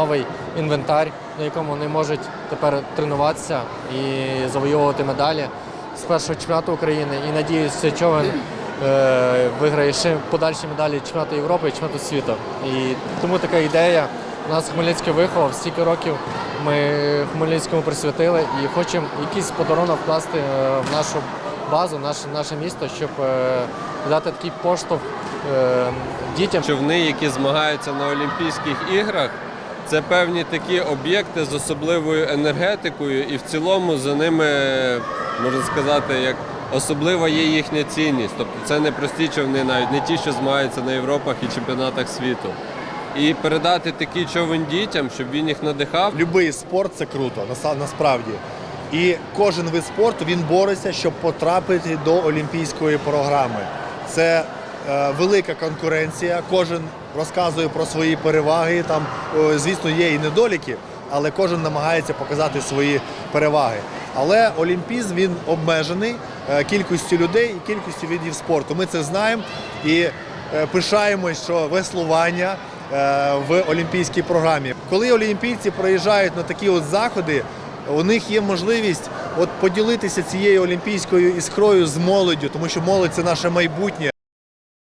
новий інвентар, на якому вони можуть тепер тренуватися і завойовувати медалі з першого чемпіонату України. І надіюсь, цей човен виграє ще подальші медалі чемпіонату Європи і чемпіонату світу. І тому така ідея. У нас Хмельницький виховав стільки років. Ми Хмельницькому присвятили і хочемо якийсь подарунок вкласти е, в нашу базу, наше, наше місто, щоб е, дати такий поштовх е, дітям. Човни, які змагаються на Олімпійських іграх, це певні такі об'єкти з особливою енергетикою, і в цілому за ними можна сказати, як особлива є їхня цінність. Тобто це не прості човни, навіть не ті, що змагаються на Європах і чемпіонатах світу. І передати такий човен дітям, щоб він їх надихав. Любий спорт це круто, насправді. І кожен вид спорту він бореться, щоб потрапити до олімпійської програми. Це велика конкуренція. Кожен розказує про свої переваги. Там, звісно, є і недоліки, але кожен намагається показати свої переваги. Але олімпізм він обмежений е, кількістю людей і кількістю видів спорту. Ми це знаємо і е, пишаємось, що веслування е, в олімпійській програмі. Коли олімпійці приїжджають на такі от заходи, у них є можливість от поділитися цією олімпійською іскрою з молоддю, тому що молодь це наше майбутнє.